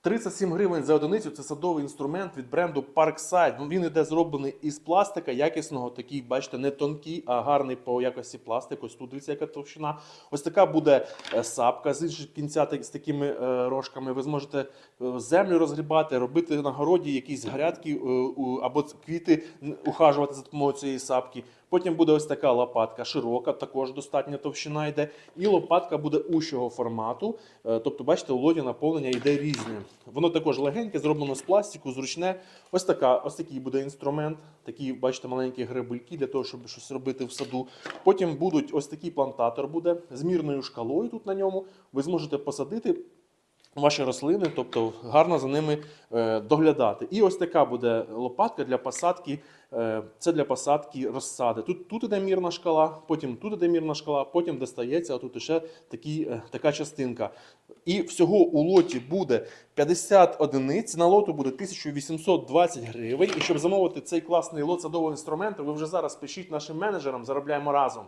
37 гривень за одиницю це садовий інструмент від бренду Parkside. Ну, він іде зроблений із пластика, якісного, такий, бачите, не тонкий, а гарний по якості пластик. Ось тут дивіться, яка товщина. Ось така буде е, сапка з іншого кінця з такими е, рожками. Ви зможете е, землю розгрібати, робити на городі якісь грядки або квіти ухажувати за допомогою цієї сапки. Потім буде ось така лопатка, широка, також достатня товщина йде. І лопатка буде ущого формату. Тобто, бачите, у лоді наповнення йде різне. Воно також легеньке, зроблено з пластику, зручне. Ось така, ось такий буде інструмент. Такі, бачите, маленькі грибульки для того, щоб щось робити в саду. Потім будуть ось такий плантатор буде з мірною шкалою тут на ньому. Ви зможете посадити ваші рослини, тобто гарно за ними е, доглядати. І ось така буде лопатка для посадки. е, Це для посадки розсади. Тут, тут іде мірна шкала, потім тут іде мірна шкала, потім достається, а тут ще такі, е, така частинка. І всього у лоті буде 50 одиниць. На лоту буде 1820 гривень. І щоб замовити цей класний лот садового інструменту, ви вже зараз пишіть нашим менеджерам, заробляємо разом.